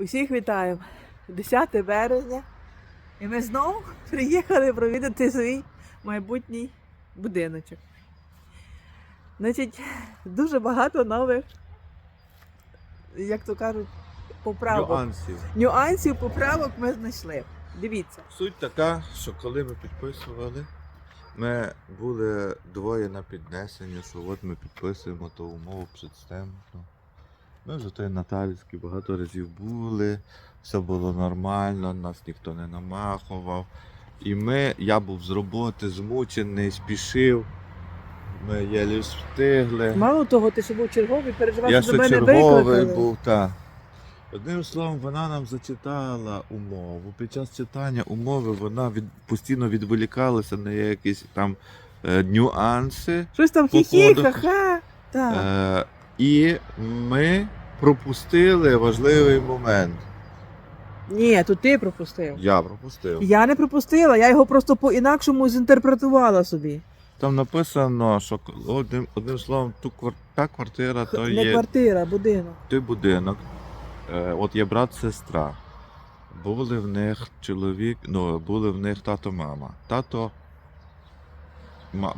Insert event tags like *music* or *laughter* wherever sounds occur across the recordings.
Усіх вітаю. 10 березня. І ми знову приїхали провідати свій майбутній будиночок. Значить, дуже багато нових, як то кажуть, поправок. Нюансів. Нюансів поправок ми знайшли. Дивіться. Суть така, що коли ми підписували, ми були двоє на піднесенні, що от ми підписуємо ту умову предстемпну. Ми вже той Наталівський багато разів були, все було нормально, нас ніхто не намахував. І ми, я був з роботи змучений, спішив. Ми єлі встигли. Мало того, ти ще був черговий, переживав, Я що до ще мене черговий викликали. був, так. Одним словом, вона нам зачитала умову. Під час читання умови вона від, постійно відволікалася на якісь там е, нюанси. Щось там По хі-хі, ха-ха. Так. Е, і ми пропустили важливий момент. Ні, то ти пропустив. Я пропустив. Я не пропустила, я його просто по-інакшому зінтерпретувала собі. Там написано, що одним, одним словом, ту квар- та квартира, то Не є квартира, будинок. той будинок, е, от є брат, сестра. Були в них чоловік, ну, були в них тато, мама. Тато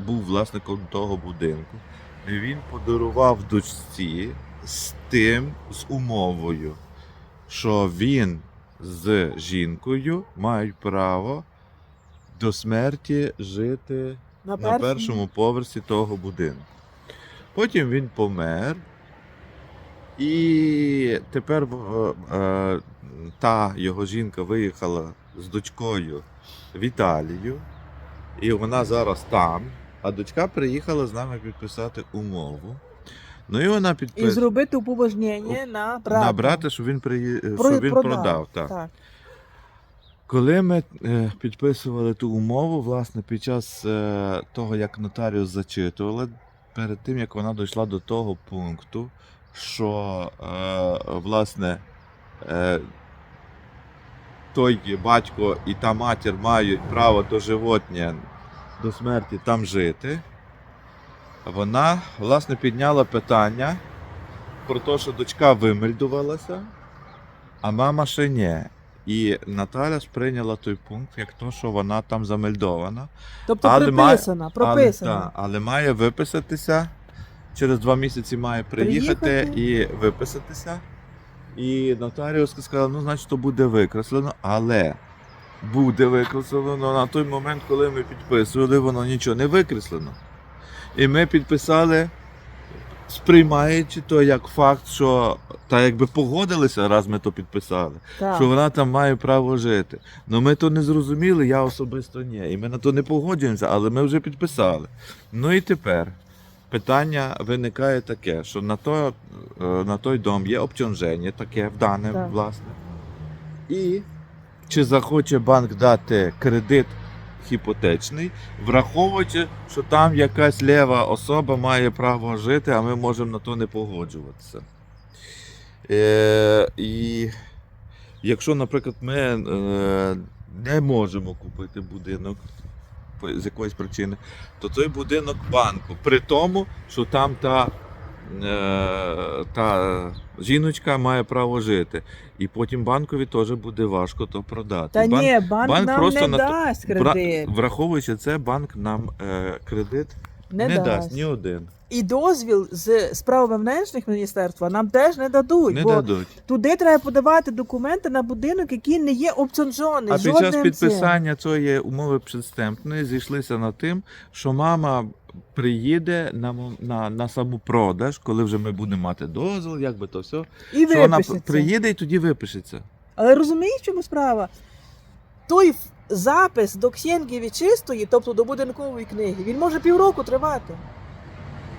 був власником того будинку. Він подарував дочці з тим, з умовою, що він з жінкою мають право до смерті жити На, на першому поверсі того будинку. Потім він помер. І тепер е, е, та його жінка виїхала з дочкою в Італію, і вона зараз там. А дочка приїхала з нами підписати умову. Ну і вона І зробити уповажнення на брата. на брата, що він, приї... Про- що він продав. так. так. Коли ми е, підписували ту умову, власне, під час е, того, як нотаріус зачитувала, перед тим як вона дійшла до того пункту, що е, власне е, той батько і та матір мають право до животня до смерті там жити, вона власне підняла питання про те, що дочка вимельдувалася, а мама ще ні. І Наталя сприйняла той пункт як то, що вона там замельдована. Тобто Але прописана, прописана. Але, та, але має виписатися. Через два місяці має приїхати, Приїхати. і виписатися. І нотаріуска сказала, ну, значить, то буде викреслено, але буде викреслено на той момент, коли ми підписували, воно нічого не викреслено. І ми підписали, сприймаючи то як факт, що та якби погодилися, раз ми то підписали так. що вона там має право жити. Ну ми то не зрозуміли, я особисто ні. І ми на то не погоджуємося, але ми вже підписали. Ну і тепер питання виникає таке, що на, то, е, на той дом є обтяження, таке вдане, Так. власне. І чи захоче банк дати кредит хіпотечний, враховуючи, що там якась лева особа має право жити, а ми можемо на то не погоджуватися. Е, і якщо, наприклад, ми е, не можемо купити будинок з якоїсь причини, то той будинок банку. При тому, що там та, та жіночка має право жити. І потім банкові теж буде важко то продати. Та Банк- ні, банк, банк нам просто не дасть кредит. Враховуючи це, банк нам е, кредит Не, не, дасть. дасть ні один. І дозвіл з справ внутрішніх міністерства нам теж не дадуть. Не бо дадуть. туди треба подавати документи на будинок, який не є обцонжений. А під час підписання цієї умови предстемпної зійшлися над тим, що мама приїде на, на, на саму продаж, коли вже ми будемо мати дозвіл, як би то все. І що вона випишеться. приїде і тоді випишеться. Але розумієш, в чому справа? Той запис до ксенги вічистої, тобто до будинкової книги, він може півроку тривати.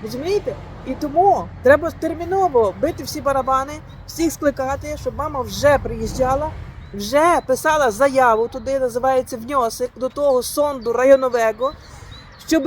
Розумієте? І тому треба терміново бити всі барабани, всіх скликати, щоб мама вже приїжджала, вже писала заяву туди, називається внесок до того сонду районового, щоб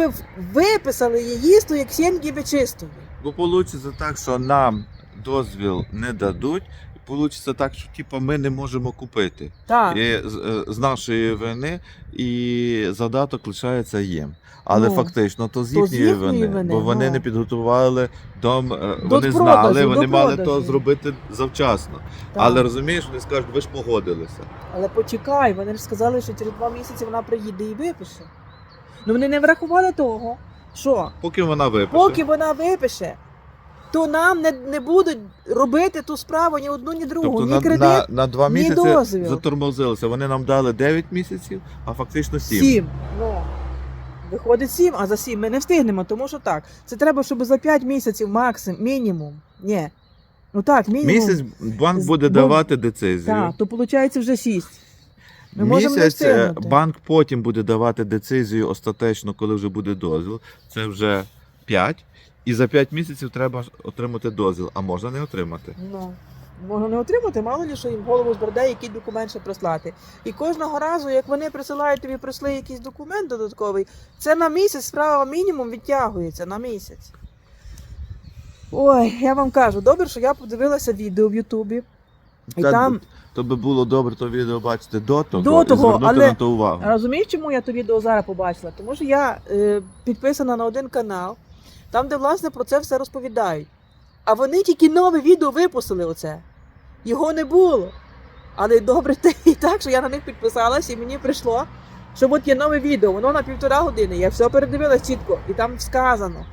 виписали її з тої ксенги вічистої. Бо вийде так, що нам дозвіл не дадуть, вийде так, що типу, ми не можемо купити. Так. І з, е, з нашої вини і задаток лишається їм. Але Ну, фактично то з то з їхньої їхньої вини, вини, бо вони ну. не підготували дом. е, До Вони продажу, знали, вони мали то зробити завчасно. так. Але розумієш, вони скажуть, ви ж погодилися. Але почекай, вони ж сказали, що через два місяці вона приїде і випише. Ну вони не врахували того, що Поки вона випише. поки вона випише, то нам не, не будуть робити ту справу ні одну, ні другу, Тобто ні на, кредит, на, на два ні місяці дозвіл. затормозилися. Вони нам дали 9 місяців, а фактично 7. сім. Ну, виходить сім, а за сім ми не встигнемо, тому що так. Це треба, щоб за п'ять місяців максимум, мінімум. Ні. Ну так, мінімум. Місяць банк буде бо- давати децизію. Так, то виходить вже шість. Ми не Місяць е, банк потім буде давати децизію остаточно, коли вже буде дозвіл. Це вже 5. І за 5 місяців треба отримати дозвіл, а можна не отримати. Ну, можна не отримати, мало ли, що їм голову зберде, який документ ще прислати. І кожного разу, як вони присилають тобі, прийшли якийсь документ додатковий, це на місяць справа мінімум відтягується на місяць. Ой, я вам кажу, добре, що я подивилася відео в Ютубі. І Та, там То би було добре то відео бачити до того, До і того, звернути але- на то увагу. Розумієш, чому я то відео зараз побачила? Тому що я е, підписана на один канал, там, де власне про це все розповідають. А вони тільки нове відео випустили оце. Його не було. Але добре *laughs* те і так, що я на них підписалась, і мені прийшло, що от є нове відео, воно на півтора години. Я все передивилась чітко, і там сказано.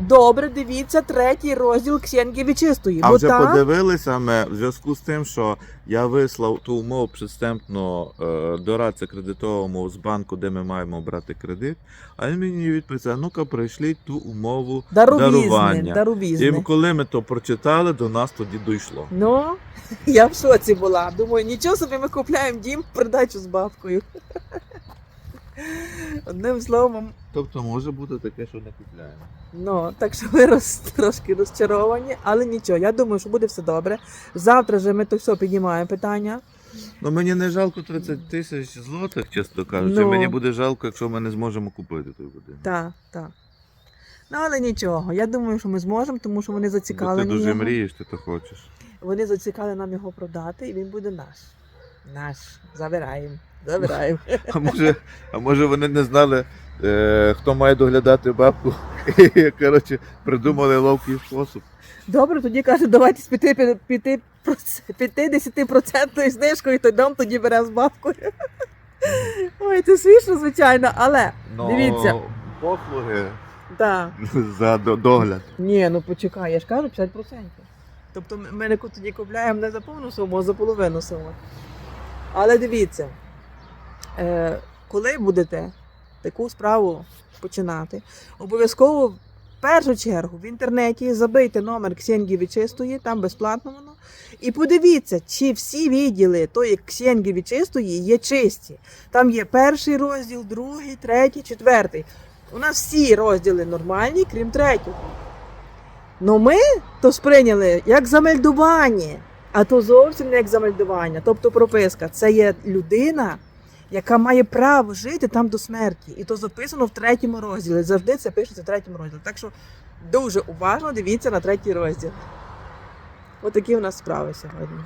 Добре, дивіться третій розділ Ксенки Вічистої. А бо вже там подивилися ми в зв'язку з тим, що я вислав ту умову предстемпно е, дорадця кредитовому з банку, де ми маємо брати кредит. А він мені відповідає, ну-ка прийшліть ту умову дарувізне, дарування. дарувізне. І коли ми то прочитали, до нас тоді дійшло. Ну, *laughs* я в шоці була. Думаю, нічого собі ми купляємо дім в придачу з бабкою. Одним словом, Тобто може бути таке, що не купляємо. ну, так що ви роз, трошки розчаровані, але нічого, я думаю, що буде все добре. Завтра же ми то все піднімаємо питання. Ну мені не жалко 30 тисяч злотих, чесно кажучи. Ну. Мені буде жалко, якщо ми не зможемо купити той будинок. Так, так. Ну, але нічого. Я думаю, що ми зможемо, тому що вони Бо ти дуже його. мрієш, ти то хочеш. Вони зацікавили нам його продати, і він буде наш. Наш. Забираємо. Забираємо. *laughs* А може, а може вони не знали, е, хто має доглядати бабку. І, *laughs* коротше, придумали ловкий спосіб. Добре, тоді каже, давайте з 5, 5, 50% знижкою, то дом тоді беремо з бабкою. Ой, це смішно, звичайно, але Но Дивіться. послуги так. *laughs* за догляд. Ні, ну почекай, я ж кажу 50%. Тобто ми- не тоді купляємо не за повну суму, а за половину суми. Але дивіться, коли будете таку справу починати, обов'язково в першу чергу в інтернеті забийте номер Ксенги Вічистої, там безплатно воно. І подивіться, чи всі відділи тої Ксенги Вічистої є чисті. Там є перший розділ, другий, третій, четвертий. У нас всі розділи нормальні, крім третього. Ну ми то сприйняли як замельдування, а то зовсім не як замельдування. Тобто прописка це є людина, яка має право жити там до смерті. І то записано в третьому розділі. Завжди це пишеться в третьому розділі. Так що дуже уважно дивіться на третій розділ. Отакі у нас справи сьогодні.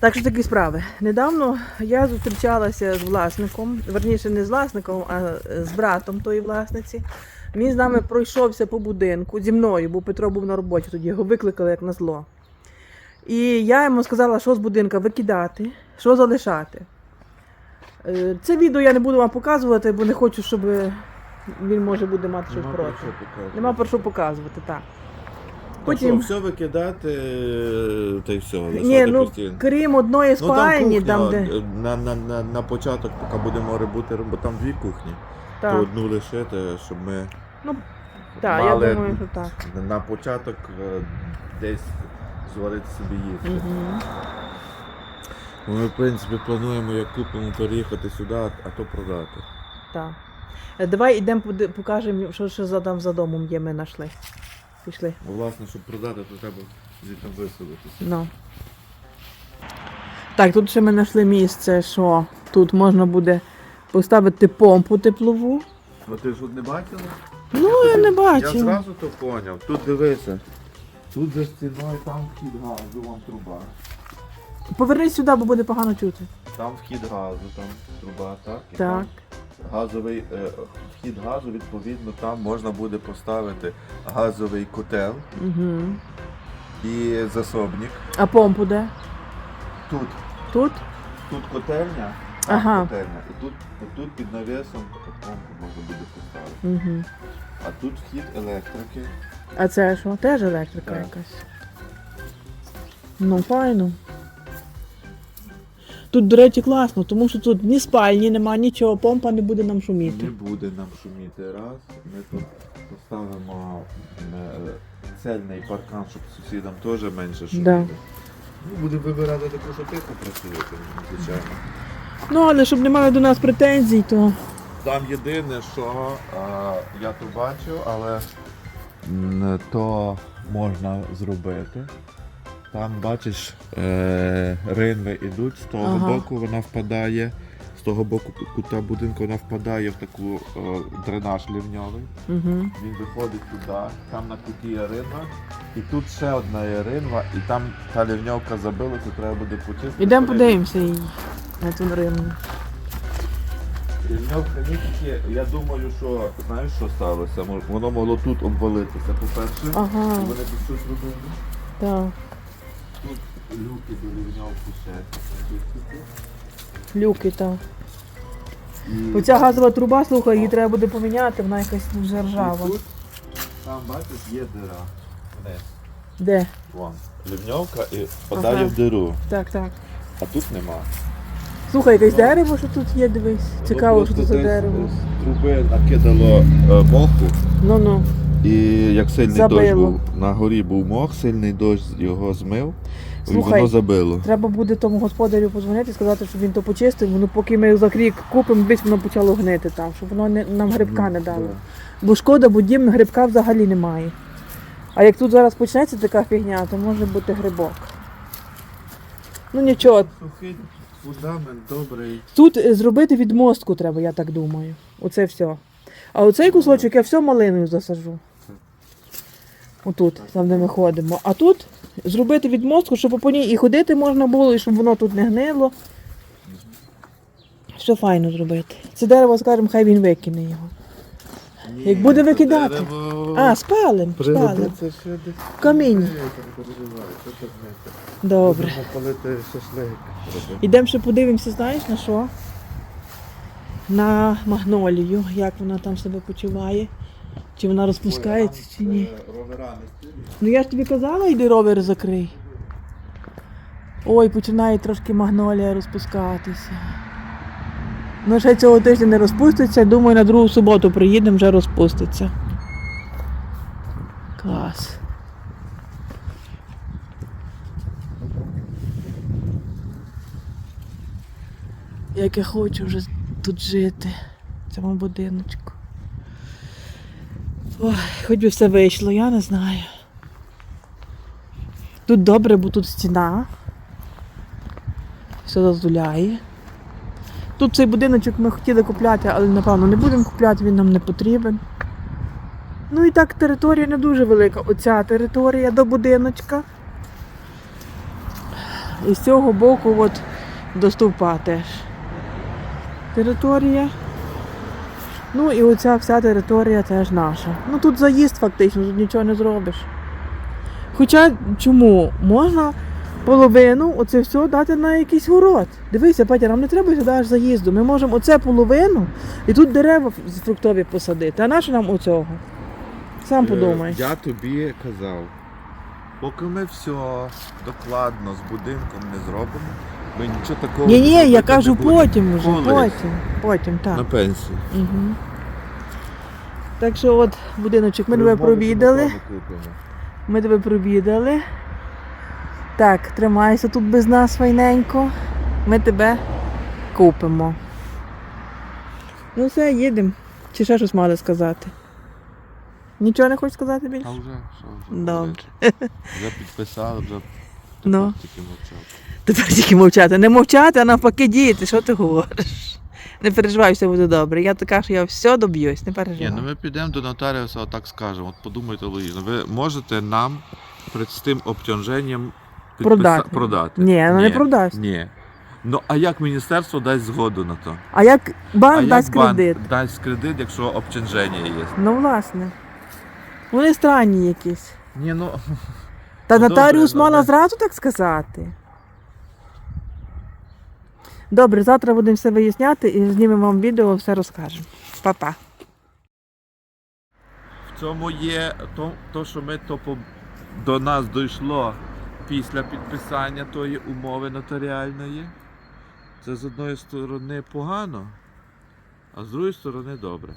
Так що такі справи. Недавно я зустрічалася з власником, верніше не з власником, а з братом тої власниці. Він з нами пройшовся по будинку зі мною, бо Петро був на роботі, тоді його викликали як на зло. І я йому сказала, що з будинка викидати, що залишати. Е, Це відео я не буду вам показувати, бо не хочу, щоб він може буде мати щось проти. Нема про що показувати, так. Потім... Все викидати, та й все. Ні, ну постійно. крім одної Ну, там спальні, кухня, там, де. е, на, на, на, на початок, поки будемо робити, бо там дві кухні, то одну лишити, щоб ми так, я думаю, що так. на початок е, десь зварити собі їсти. Угу. Ми, в принципі, плануємо, як купимо, переїхати сюди, а а то продати. Так. Е, Давай йдемо покажемо, що, що за, там за домом є, ми знайшли. Пішли. Бо, власне, щоб продати, то треба звідти виселитися. Ну. Так, тут ще ми знайшли місце, що тут можна буде поставити помпу теплову. Ну ти ж от не бачила? Ну, я не Я бачила. зразу то поняв. Тут дивися. Тут за стіною там вхід газу, вон труба. Повернись сюди, бо буде погано чути. Там вхід газу, там труба, так? І Так. там газовий е, вхід газу, відповідно, там можна буде поставити газовий котел Угу. і засобник. А помпу де? Тут, Тут? тут котельня, там Ага. котельня. І тут, і тут під навісом помпу можна буде поставити. Угу. А тут вхід електрики. А це що? Теж електрика Так. якась. Ну, файно. Тут, до речі, класно, тому що тут ні спальні нема, нічого, помпа не буде нам шуміти. Не буде нам шуміти раз. Ми тут поставимо е, цельний паркан, щоб сусідам теж менше шуміти. Да. Ну, будемо вибирати таку, що тихо працювати, звичайно. Ну, але щоб не мали до нас претензій, то Там єдине, що е, я то бачив, але то можна зробити. Там, бачиш, е, ринви йдуть, з того Ага. боку вона впадає, з того боку кута будинку вона впадає в таку е, дренаж лівньовий. угу. Він виходить туди, там на куті є ринва, і тут ще одна є ринва, і там та лівньовка забилася, треба буде почистити. Ідемо подивимося її на. Рівньовка не я думаю, що знаєш, що сталося? Воно могло тут обвалитися, по-перше. Ага, Вони тут щось робили. так. Тут люки до рівньовки ще. Люки там. І- Оця газова труба, слухай, її треба буде поміняти, вона якась вже і ржава. тут, Там, бачиш, є дира. Вниз. Де? Вон. Лівньовка і впадає Ага. в диру. Так, так. А тут нема. Слухай, якесь дерево, що тут є, дивись. Цікаво, що це за дерево. з Труби накидало е, моху. Ну-ну. І як сильний Забило. дощ був, на горі був мох, сильний дощ його змив, і воно забило. Треба буде тому господарю позвонити і сказати, щоб він то почистив. Воно поки ми за рік купимо, десь воно почало гнити там, щоб воно не, нам грибка не дало. Бо шкода, бо дім грибка взагалі немає. А як тут зараз почнеться така фігня, то може бути грибок. Ну нічого, Сухий фундамент добрий. тут е, зробити відмостку треба, я так думаю. Оце все. А оцей кусочок я все малиною засажу. Отут, там де ми ходимо. А тут зробити відмостку, щоб по ній і ходити можна було, і щоб воно тут не гнило. Все файно зробити. Це дерево, скажімо, хай він викине його. Як буде викидати? дерево А, спалим, спалим. Десь. В камінь. Ні, що. Добре. Ідемо ще подивимося, знаєш на що? На магнолію, як вона там себе почуває. Чи вона розпускається, чи ні. Ну я ж тобі казала, йди ровер закрий. Ой, починає трошки магнолія розпускатися. Ну, ще цього тижня не розпуститься. Думаю, на другу суботу приїдемо, вже розпуститься. Клас. Як я хочу вже тут жити, в цьому будиночку. Ой, хоч би все вийшло, я не знаю. Тут добре, бо тут стіна. Все дозволяє. Тут цей будиночок ми хотіли купляти, але напевно не будемо купляти, він нам не потрібен. Ну і так територія не дуже велика. Оця територія до будиночка. І з цього боку от до стовпа теж. Територія. Ну і оця вся територія теж наша. Ну тут заїзд фактично, тут нічого не зробиш. Хоча чому? Можна половину оце все дати на якийсь город. Дивися, Петя, нам не треба сюди аж заїзду. Ми можемо оце половину і тут дерева фруктові посадити. А нащо нам оцього? Сам подумай. Е, Я тобі казав, поки ми все докладно з будинком не зробимо, ми нічого такого Ні, ні, я робити кажу не будемо. потім вже, потім. Потім, На так. пенсію. Угу. Так що от будиночок ми тебе провідали. купимо. Ми тебе провідали. Так, тримайся тут без нас файненько. Ми тебе купимо. Ну все, їдемо. Чи ще щось мали сказати? Нічого не хочеш сказати більше? А вже, що вже. Добре. Вже підписали, вже Ну. тепер тільки мовчати. Тепер тільки мовчати. Не мовчати, а навпаки діяти. Що ти говориш? Не переживай, все буде добре. Я така, що я все доб'юсь, не Ні, ну ми підемо до нотаріуса, отак скажемо. От подумайте логічно. Ви можете нам перед тим обтяженням підписа- Продати. продати. Ні, ну не продасть. Ні. Ну а як міністерство дасть згоду на то? А як банк а дасть як банк кредит? дасть кредит, якщо обтяження є? Ну, власне. Вони странні якісь. Ні, ну Та *laughs* Ну, нотаріус добре, мала добре. зразу так сказати. Добре, завтра будемо все виясняти і знімемо вам відео, все розкажемо. Па-па. В цьому є то, то що ми то по, до нас дійшло після підписання тої умови нотаріальної. Це з одної сторони погано, а з другої сторони добре.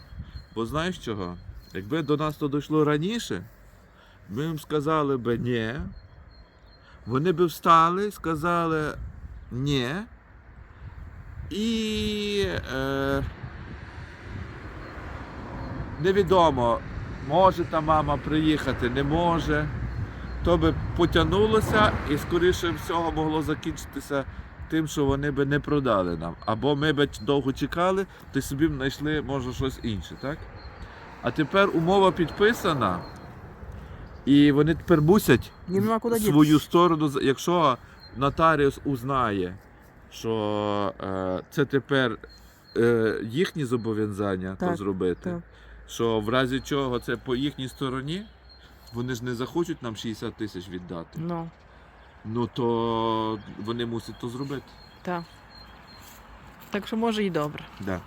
Бо знаєш чого? Якби до нас то дійшло раніше, ми їм сказали би ні. Вони б встали, сказали ні. І е, невідомо, може та мама приїхати, не може. То би потягнулося і, скоріше всього, могло закінчитися тим, що вони би не продали нам. Або ми б довго чекали, то собі б знайшли, може, щось інше, так? А тепер умова підписана, і вони тепер мусять свою сторону, якщо нотаріус узнає, що е, це тепер е, їхні зобов'язання то Так, зробити, так. що в разі чого це по їхній стороні, вони ж не захочуть нам 60 тисяч віддати. Ну, Ну то вони мусять то зробити. так. Так що може і добре. Да.